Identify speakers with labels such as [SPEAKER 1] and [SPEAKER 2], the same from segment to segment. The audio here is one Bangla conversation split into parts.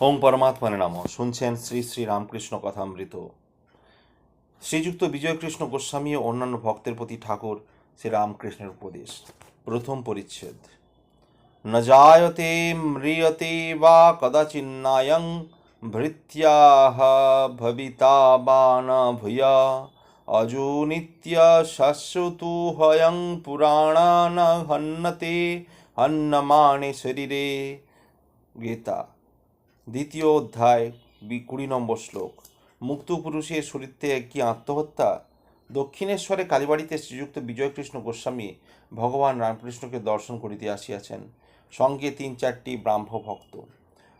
[SPEAKER 1] ওং পরমাত্মানে নাম। শুনছেন শ্রী শ্রী রামকৃষ্ণ কথামৃত। শ্রীযুক্ত বিজয়কৃষ্ণ গোস্বামী ও অন্যান্য ভক্তের প্রতি ঠাকুর শ্রী রামকৃষ্ণের উপদেশ। প্রথম পরিচ্ছেদ। ন জায়তে ম্রিয়তে বা কদাচিন্নায়ং ভৃত্যাহ ভবিতা বা ন ভূয়া অজো নিত্য শাশ্বতু হয়ং পুরাণা ন হন্নতে হন্নমানে শরীরে। গীতা। দ্বিতীয় অধ্যায় কুড়ি নম্বর শ্লোক। মুক্ত পুরুষের শরীর থেকে কি আত্মহত্যা? দক্ষিণেশ্বরে কালীবাড়িতে শ্রীযুক্ত বিজয়কৃষ্ণ গোস্বামী ভগবান রামকৃষ্ণকে দর্শন করিতে আসিয়াছেন। সঙ্গে তিন চারটি ব্রাহ্ম ভক্ত।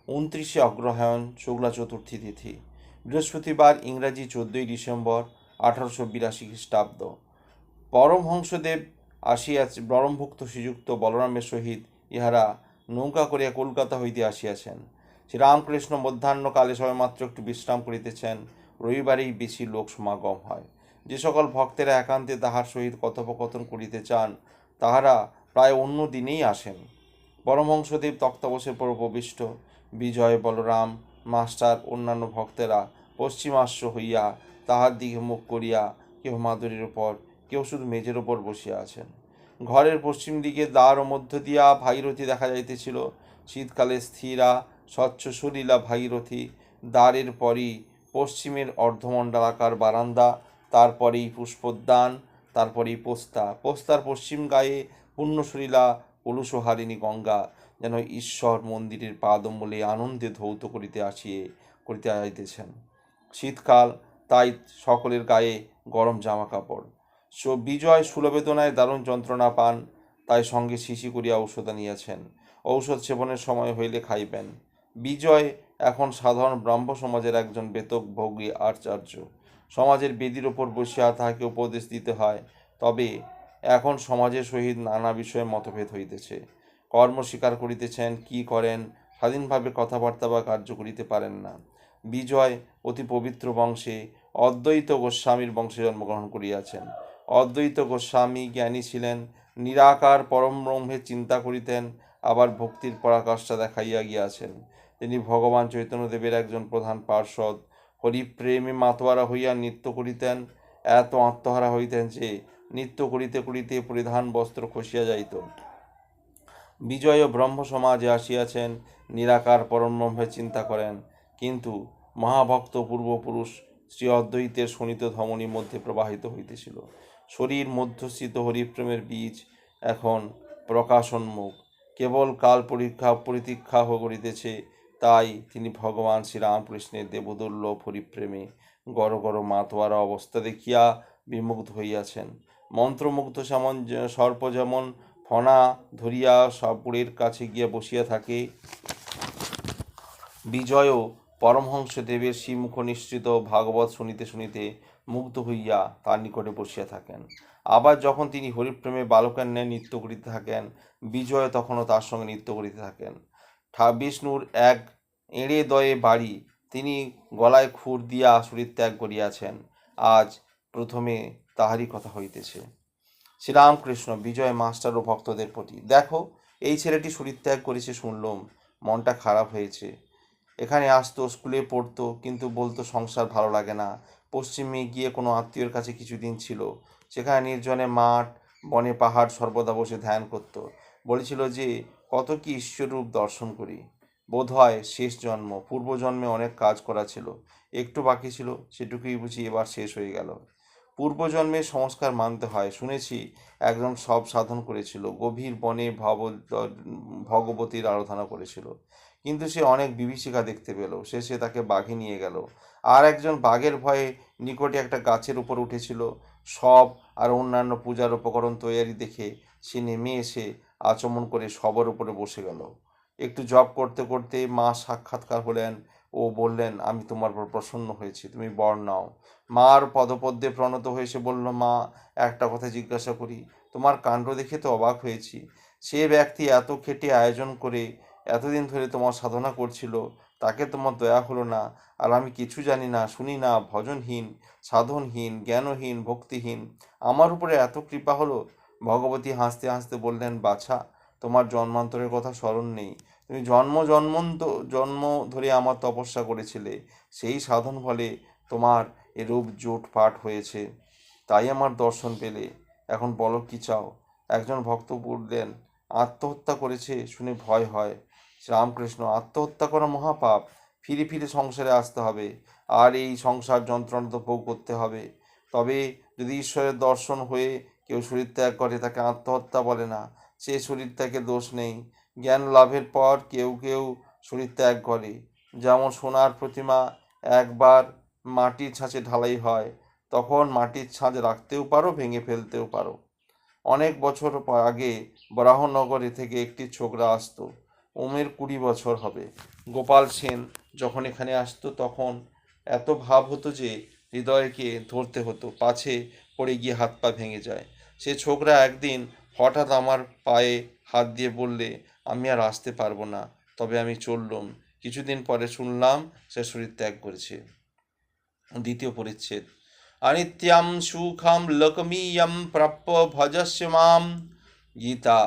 [SPEAKER 1] উনত্রিশে অগ্রহায়ণ শুক্লা চতুর্থী তিথি। বৃহস্পতিবার ইংরাজি চোদ্দই ডিসেম্বর, আঠারোশো বিরাশি খ্রিস্টাব্দ। পরমহংসদেব আসিয়াছে ব্রহ্মভুক্ত শ্রীযুক্ত বলরামের সহিত ইহারা নৌকা করিয়া কলকাতা হইতে আসিয়াছেন। শ্রীরামকৃষ্ণ মধ্যাহ্নকালে সবেমাত্র একটু বিশ্রাম করিতেছেন। রবিবারেই বেশি লোক সমাগম হয়। যে সকল ভক্তেরা একান্তে তাহার সহিত কথোপকথন করিতে চান, তাহারা প্রায় অন্য দিনেই আসেন। পরমহংসদেব তক্তাবশের পর উপবিষ্ট। বিজয়, বলরাম, মাস্টার, অন্যান্য ভক্তেরা পশ্চিমাশ্র হইয়া তাহার দিকে মুখ করিয়া কেহ মাদুরের উপর কেউ শুধু মেজের ওপর বসিয়া আছেন। ঘরের পশ্চিম দিকে দ্বার ও মধ্য দিয়া ভাগীরথী দেখা যাইতেছিল। শীতকালে স্থিরা স্বচ্ছ সলিলা ভাগীরথী, দ্বারের পরই পশ্চিমের অর্ধমণ্ডলাকার বারান্দা, তারপরেই পুষ্পোদ্যান, তারপরেই পোস্তা। পোস্তার পশ্চিম গায়ে পূর্ণসলীলা কলুষহারিণী গঙ্গা, যেন ঈশ্বর মন্দিরের পাদমূলে আনন্দে ধৌত করিতে আসিয়ে, করিতে আইতেছেন। শীতকাল, তাই সকলের গায়ে গরম জামা কাপড় সো বিজয় সুলবেদনায় দারুণ যন্ত্রণা পান, তাই সঙ্গে শিশি করিয়া ঔষধ আনিয়াছেন। ঔষধ সেবনের সময় হইলে খাইবেন। বিজয় এখন সাধারণ ব্রাহ্ম সমাজের একজন বেতক ভোগী আচার্য। সমাজের বেদির ওপর বসিয়া তাহাকে উপদেশ দিতে হয়, তবে এখন সমাজের সহিত নানা বিষয়ে মতভেদ হইতেছে। কর্ম স্বীকার করিতেছেন, কি করেন, স্বাধীনভাবে কথাবার্তা বা কার্য করিতে পারেন না। বিজয় অতি পবিত্র বংশে অদ্বৈত গোস্বামীর বংশে জন্মগ্রহণ করিয়াছেন। অদ্বৈত গোস্বামী জ্ঞানী ছিলেন, নিরাকার পরম ব্রহ্মের চিন্তা করিতেন, আবার ভক্তির পরাকাষ্ঠা দেখাইয়া গিয়াছেন। তিনি ভগবান চৈতন্যদেবের একজন প্রধান পার্ষদ হরিপ্রেমে মাতোয়ারা হইয়া নৃত্য করিতেন, এত আত্মহারা হইতেন যে নৃত্য করিতে করিতে পরিধান বস্ত্র খসিয়া যাইত। বিজয় ব্রহ্ম সমাজে আসিয়াছেন, নিরাকার পরম ব্রহ্মের চিন্তা করেন। কিন্তু মহাভক্ত পূর্বপুরুষ শ্রী অদ্বৈতের শোণিত ধমনীর মধ্যে প্রবাহিত হইতেছিল। শরীর মধ্যস্থিত হরিপ্রেমের বীজ এখন প্রকাশোন্মুখ। কেবল কাল পরীক্ষা, পরিতীক্ষা করিতেছে তাই তিনি ভগবান শ্রীরামকৃষ্ণের দেবদুর্লভ হরিপ্রেমে গড় গড় মাতোয়ারা অবস্থা দেখিয়া বিমুগ্ধ হইয়াছেন। মন্ত্রমুগ্ধ যেমন সর্প যেমন ফণা ধরিয়া সাপুরের কাছে গিয়া বসিয়া থাকে, বিজয়ও পরমহংসদেবের শ্রীমুখ নিশ্চিত ভাগবত শুনিতে শুনিতে মুগ্ধ হইয়া তার নিকটে বসিয়া থাকেন। আবার যখন তিনি হরিপ্রেমে বালকের ন্যায় নৃত্য করিতে থাকেন, বিজয় তখনও তার সঙ্গে নৃত্য করিতে থাকেন। বিষ্ণুর এক এঁড়ে দয়ে বাড়ি। তিনি গলায় খুর দিয়া শরীর ত্যাগ করিয়াছেন। আজ প্রথমে তাহারই কথা হইতেছে। শ্রীরামকৃষ্ণ বিজয় মাস্টার ও ভক্তদের প্রতি, দেখো, এই ছেলেটি শরীর ত্যাগ করেছে শুনলাম, মনটা খারাপ হয়েছে। এখানে আসতো, স্কুলে পড়তো, কিন্তু বলতো সংসার ভালো লাগে না। পশ্চিমে গিয়ে কোনো আত্মীয়র কাছে কিছুদিন ছিল। সেখানে নির্জনে মাঠ, বনে পাহাড় সর্বদা বসে ধ্যান করত। বলেছিল যে কত কি ঈশ্বররূপ দর্শন করি? বোধ হয় শেষ জন্ম, পূর্বজন্মে অনেক কাজ করা ছিল। একটু বাকি ছিল, সেটুকুই বুঝি এবার শেষ হয়ে গেল। পূর্বজন্মের সংস্কার মানতে হয়, শুনেছি একজন সব সাধন করেছিল, গভীর বনে ভব, ভগবতীর আরাধনা করেছিল। কিন্তু সে অনেক বিভীষিকা দেখতে পেল, শেষে তাকে বাঘে নিয়ে গেল। আর একজন বাঘের ভয়ে নিকটে একটা গাছের উপর উঠেছিল, সব আর অন্যান্য পূজার উপকরণ তৈরি দেখে সে নেমে এসে আচমন করে সবার উপরে বসে গেল। একটু জব করতে করতে মা সাক্ষাৎকার হলেন। ও বললেন, আমি তোমার উপর প্রসন্ন হয়েছি, তুমি বর নাও। মার পদপদ্মে প্রণত হয়ে সে বলল, মা, একটা কথা জিজ্ঞাসা করি, তোমার কাণ্ড দেখে তো অবাক হয়েছি। সে ব্যক্তি এত খেটে আয়োজন করে এতদিন ধরে তোমার সাধনা করছিল, তাকে তোমার দয়া হলো না। আর আমি কিছু জানি না, শুনি না, ভজনহীন, সাধনহীন, জ্ঞানহীন, ভক্তিহীন। আমার উপরে এত কৃপা হলো ভগবতী হাসতে হাসতে বললেন, বাছা, তোমার জন্মান্তরের কথা স্মরণ নেই। তুমি জন্ম জন্মন্ত, জন্ম ধরে আমার তপস্যা করেছিলে। সেই সাধন ফলে তোমার এরূপ জোট পাঠ হয়েছে। তাই আমার দর্শন পেলে। এখন বলো কি চাও? একজন ভক্ত বললেন, আত্মহত্যা করেছে শুনে ভয় হয়। শ্রীরামকৃষ্ণ আত্মহত্যা করা মহাপাপ। ফিরে ফিরে সংসারে আসতে হবে। আর এই সংসার যন্ত্রণা তো ভোগ করতে হবে। তবে যদি ঈশ্বরের দর্শন হয়ে কেউ শরীর ত্যাগ করে, তাকে আত্মহত্যা বলে না। সে শরীর ত্যাগে দোষ নেই। জ্ঞান লাভের পর কেউ কেউ শরীর ত্যাগ করে। যেমন সোনার প্রতিমা একবার মাটির ছাঁচে ঢালাই হয়, তখন মাটির ছাঁচ রাখতেও পারো, ভেঙে ফেলতেও পারো। অনেক বছর আগে বরাহনগরে থেকে একটি ছোকরা আসতো। উমের কুড়ি বছর হবে। গোপাল সেন যখন এখানে আসতো, তখন এত ভাব হতো যে, হৃদয়কে ধরতে হতো। পাছে পড়ে গিয়ে হাত পা ভেঙে যায়। সে ছোকরা একদিন হঠাৎ আমার পায়ে হাত দিয়ে বললে, আমি আর আসতে পারব না, তবে আমি চললুম। কিছুদিন পরে শুনলাম সে শরীর ত্যাগ করেছে। দ্বিতীয় পরিচ্ছেদ। অনিত্যাম সুখাম লকমীয়ম প্রাপ্য ভজস্য মাম। গীতা,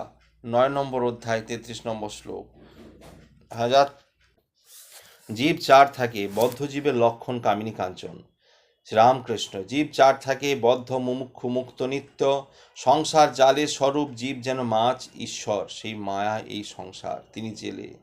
[SPEAKER 1] নয় নম্বর অধ্যায়, তেত্রিশ নম্বর শ্লোক। হাজার জীব চার থাকে, বদ্ধ জীবের লক্ষণ কামিনী কাঞ্চন। শ্রীরামকৃষ্ণ। জীব চার থাকে, বদ্ধ, মুমুক্ষু, মুক্ত, নিত্য। সংসার জালের স্বরূপ, জীব যেন মাছ, ঈশ্বর। সেই মায়া, এই সংসার। তিনি জেলে।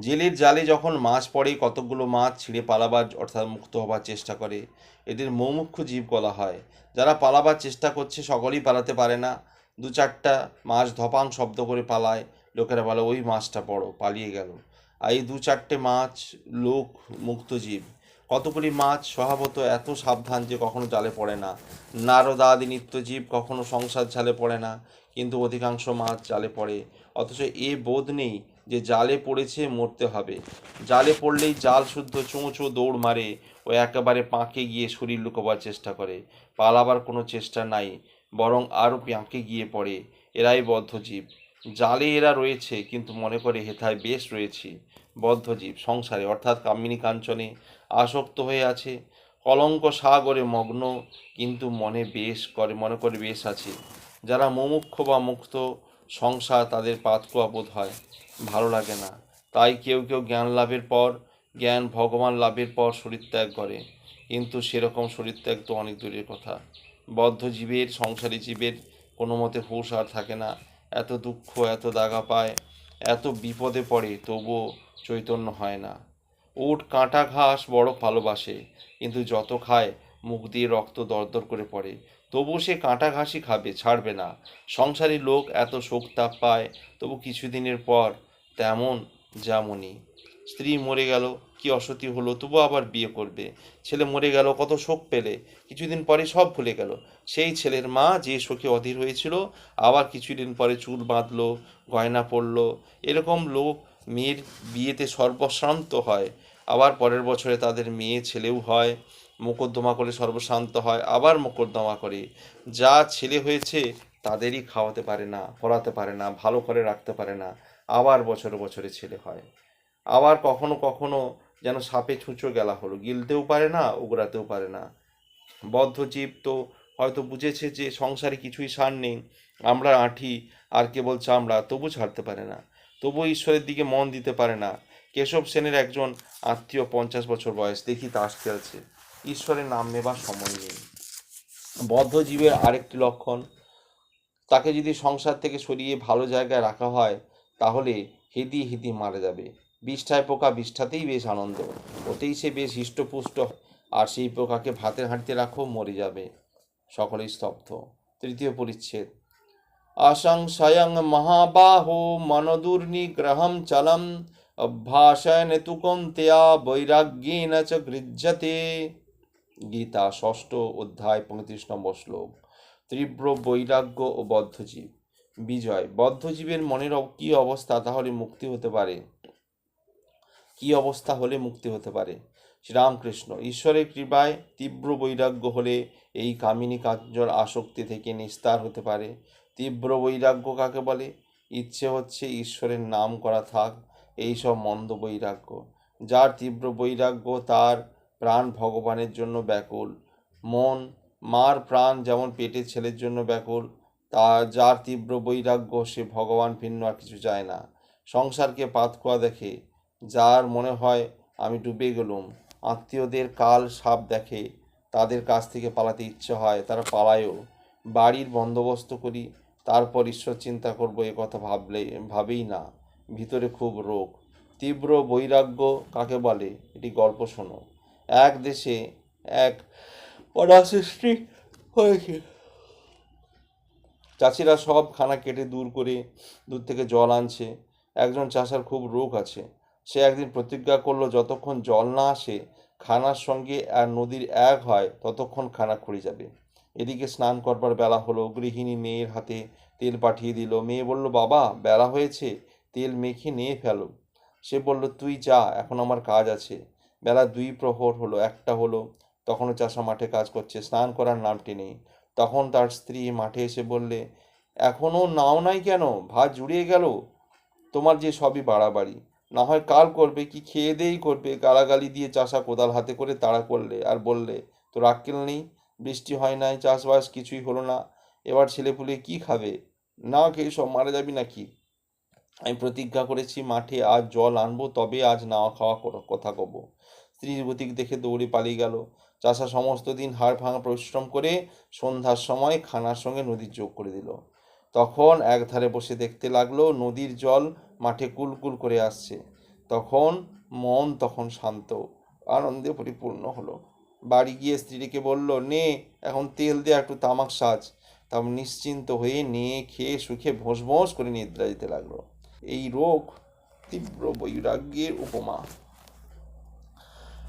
[SPEAKER 1] জেলের জালে যখন মাছ পড়ে, কতকগুলো মাছ ছিঁড়ে পালাবার, অর্থাৎ মুক্ত হবার চেষ্টা করে। এদের মুমুক্ষু জীব বলা হয়। যারা পালাবার চেষ্টা করছে, সকলেই পালাতে পারে না। দু চারটা মাছ ধপাং শব্দ করে পালায়। লোকেরা বলে, ওই মাছটা বড় পালিয়ে গেল। আর এই দু চারটে মাছ, লোক, মুক্ত জীব। কতগুলি মাছ, স্বভাবত এত সাবধান যে কখনো জালে পড়ে না। নারদাদি নিত্যজীব কখনো সংসার জালে পড়ে না, কিন্তু অধিকাংশ মাছ জালে পড়ে। অথচ এ বোধ নেই যে জালে পড়েছে মরতে হবে। জালে পড়লেই জাল শুদ্ধ চোঁচো দৌড় মারে ও একেবারে পাঁকে গিয়ে শরীর লুকোবার চেষ্টা করে। পালাবার কোনো চেষ্টা নাই, বরং আরও পাঁকে গিয়ে পড়ে। এরাই বদ্ধজীব। জালে এরা রয়েছে, কিন্তু মনে করে হেথায় বেশ রয়েছি। বদ্ধজীব, সংসারে, অর্থাৎ কামিনী কাঞ্চনে আসক্ত হয়ে আছে। কলঙ্ক সাগরে মগ্ন, কিন্তু মনে বেশ করে, মনে করে বেশ আছে। যারা মুমুক্ষ বা মুক্ত সংসার, তাদের পাতকুয়া বোধ হয়। ভালো লাগে না। তাই কেউ কেউ জ্ঞান লাভের পর, জ্ঞান ভগবান লাভের পর শরীর ত্যাগ করে। কিন্তু সেরকম শরীর ত্যাগ তো অনেক দূরের কথা। বদ্ধ জীবের, সংসারী জীবের কোনো মতে হুঁশ আর থাকে না। এত দুঃখ, এত দাগা পায়, এত বিপদে পড়ে, তবুও চৈতন্য হয় না। উট, কাঁটা ঘাস বড় ভালোবাসে, কিন্তু যত খায়, মুখ দিয়ে রক্ত দরদর করে পড়ে। তবু সে কাঁটা ঘাসই খাবে, ছাড়বে না। সংসারী লোক এত শোক তাপ পায়, তবু কিছুদিনের পর তেমন যেমনই। স্ত্রী মরে গেল, কি অসতি হলো, তবু আবার বিয়ে করবে। ছেলে মরে গেল, কত শোক পেলে। কিছুদিন পরে সব ভুলে গেল। সেই ছেলের মা যে শোকে অধীর হয়েছিল, আবার কিছুদিন পরে চুল বাঁধলো, গয়না পরলো। এরকম লোক মেয়ের বিয়েতে সর্বশ্রান্ত হয়, আবার পরের বছরে তাদের মেয়ে ছেলেও হয়, মোকদ্দমা করে সর্বশান্ত হয়, আবার মোকদ্দমা করে। যা ছেলে হয়েছে তাদেরই খাওয়াতে পারে না, পড়াতে পারে না, ভালো করে রাখতে পারে না, আবার বছরে বছরে ছেলে হয়। আবার কখনো কখনো যেন সাপে ছুঁচো গেলা হলো, গিলতেও পারে না, উগরাতেও পারে না। বদ্ধজীব তো হয়তো বুঝেছে যে সংসারে কিছুই সার নেই, আমরা আঁঠি আর কেবল চামড়া, তবু ছাড়তে পারে না। তবু ঈশ্বরের দিকে মন দিতে পারে না। কেশব সেনের একজন আত্মীয় পঞ্চাশ বছর বয়স। দেখি তাস খেলছে ঈশ্বরের নাম নেবার সময় নেই। বদ্ধ জীবের আরেকটি লক্ষণ, তাকে যদি সংসার থেকে সরিয়ে ভালো জায়গায় রাখা হয়, তাহলে হেদি হেদি মারা যাবে। বিষ্ঠায় পোকা বিষ্ঠাতেই বেশ আনন্দ। ওতেই সে বেশ হৃষ্টপুষ্ট আর সেই পোকাকে ভাতের হাঁড়িতে রাখো, মরে যাবে। সকলেই স্তব্ধ। তৃতীয় পরিচ্ছেদ। অসংশয়ং মহাবাহো মনদুর্নিগ্রহম চলম অভ্যাসয়ন তু কন্তেয়া বৈরাগ্যেন চ গৃহ্যতে। গীতা, ষষ্ঠ অধ্যায়, পঁয়ত্রিশ নম্বর শ্লোক। তীব্র বৈরাগ্য ও বদ্ধজীব। বিজয়, বদ্ধজীবের মনের কি অবস্থা? তাহলে মুক্তি হতে পারে। কি অবস্থা হলে মুক্তি হতে পারে? শ্রীরামকৃষ্ণ, ঈশ্বরের কৃপায় তীব্র বৈরাগ্য হলে এই কামিনী কাঞ্চন আসক্তি থেকে নিস্তার হতে পারে। তীব্র বৈরাগ্য কাকে বলে? ইচ্ছে হচ্ছে ঈশ্বরের নাম করা থাক, এই সব মন্দ বৈরাগ্য। যার তীব্র বৈরাগ্য তার প্রাণ ভগবানের জন্য ব্যাকুল। মন, মার প্রাণ যেমন পেটের ছেলের জন্য ব্যাকুল, তা যার তীব্র বৈরাগ্য সে ভগবান ভিন্ন আর কিছু চায় না। সংসারকে পাতকুয়া দেখে, যার মনে হয়, আমি ডুবে গেলুম। আত্মীয়দের কাল সাপ দেখে, তাদের কাছ থেকে পালাতে ইচ্ছে হয়, তারা পালায়ও। বাড়ির বন্দোবস্ত করি তারপর ঈশ্বর চিন্তা করব, এ কথা ভাবলে, ভাবেই না। ভিতরে খুব রোগ। তীব্র বৈরাগ্য কাকে বলে? এটি গল্প শোনো। এক দেশে এক পরাসৃষ্টি হয়েছে। চাষিরা সব খানা কেটে দূর করে দূর থেকে জল আনছে। একজন চাষার খুব রোগ আছে। সে একদিন প্রতিজ্ঞা করল, যতক্ষণ জল না আসে, খানার সঙ্গে আর নদীর এক হয়, ততক্ষণ খানা খড়ে যাবে। এদিকে স্নান করবার বেলা হলো। গৃহিণী মেয়ের হাতে তেল পাঠিয়ে দিল। মেয়ে বলল, বাবা, বেলা হয়েছে, তেল মেখে নিয়ে ফেলো। সে বলল, তুই যা, এখন আমার কাজ আছে। বেলা দুই প্রহর হলো, একটা হলো, তখনও চাষা মাঠে কাজ করছে, স্নান করার নামটি নেই তখন তার স্ত্রী মাঠে এসে বললে এখনও নাও নাই কেন? ভাত জুড়িয়ে গেল। তোমার যে সবই বাড়াবাড়ি। না হয় কাল করবে, কি খেয়ে দেই করবে? গালাগালি দিয়ে চাষা কোদাল হাতে করে তাড়া করলে আর বললে, তোর আক্কেল নেই? বৃষ্টি হয় নাই, চাষবাস কিছুই হলো না। এবার ছেলেপুলে কি খাবে? না খেয়ে সব মারা যাবি নাকি? আমি প্রতিজ্ঞা করেছি, মাঠে আজ জল আনব, তবে আজ নাওয়া খাওয়া কথা কব। স্ত্রীর গতিক দেখে দৌড়ে পালিয়ে গেল। চাষা সমস্ত দিন হাড় ভাঙা পরিশ্রম করে সন্ধ্যার সময় খানার সঙ্গে নদীর যোগ করে দিল। তখন এক ধারে বসে দেখতে লাগল, নদীর জল মাঠে কুলকুল করে আসছে। তখন মন তখন শান্ত, আনন্দে পরিপূর্ণ হলো। বাড়ি গিয়ে স্ত্রীকে বলল, নে, এখন তেল দিয়ে একটু তামাক সাজ। তারপর নিশ্চিন্ত হয়ে নিয়ে খেয়ে সুখে ভোঁস ভোঁস করে নিদ্রা যেতে লাগল। এই রোগ তীব্র বৈরাগ্যের উপমা।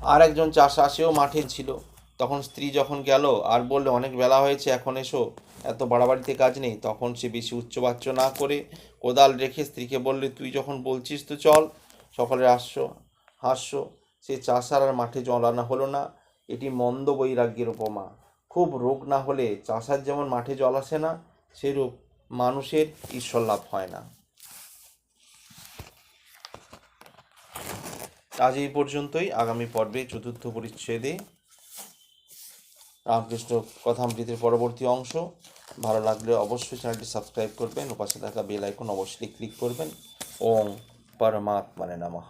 [SPEAKER 1] আর একজন চাষা সেও মাঠে ছিল। তখন স্ত্রী যখন গেল, আর বললে, অনেক বেলা হয়েছে, এখন এসো। এত বাড়াবাড়িতে কাজ নেই। তখন সে বেশি উচ্চবাচ্য না করে কোদাল রেখে স্ত্রীকে বললে, তুই যখন বলছিস তো চল সকলের হাস্য হাস্য সে চাষার আর মাঠে জল আনা হলো না। এটি মন্দ বৈরাগ্যের উপমা। খুব রোগ না হলে চাষার যেমন মাঠে জল আসে না, সেরূপ মানুষের ঈশ্বর লাভ হয় না। আজ এই পর্যন্তই। আগামী পর্বে চতুর্থ পরিচ্ছেদে রামকৃষ্ণ কথামৃতের পরবর্তী অংশ। ভালো লাগলে অবশ্যই চ্যানেলটি সাবস্ক্রাইব করবেন। পাশে থাকা বেল আইকন অবশ্যই ক্লিক করবেন। ওং পরমাত্মানে নমঃ।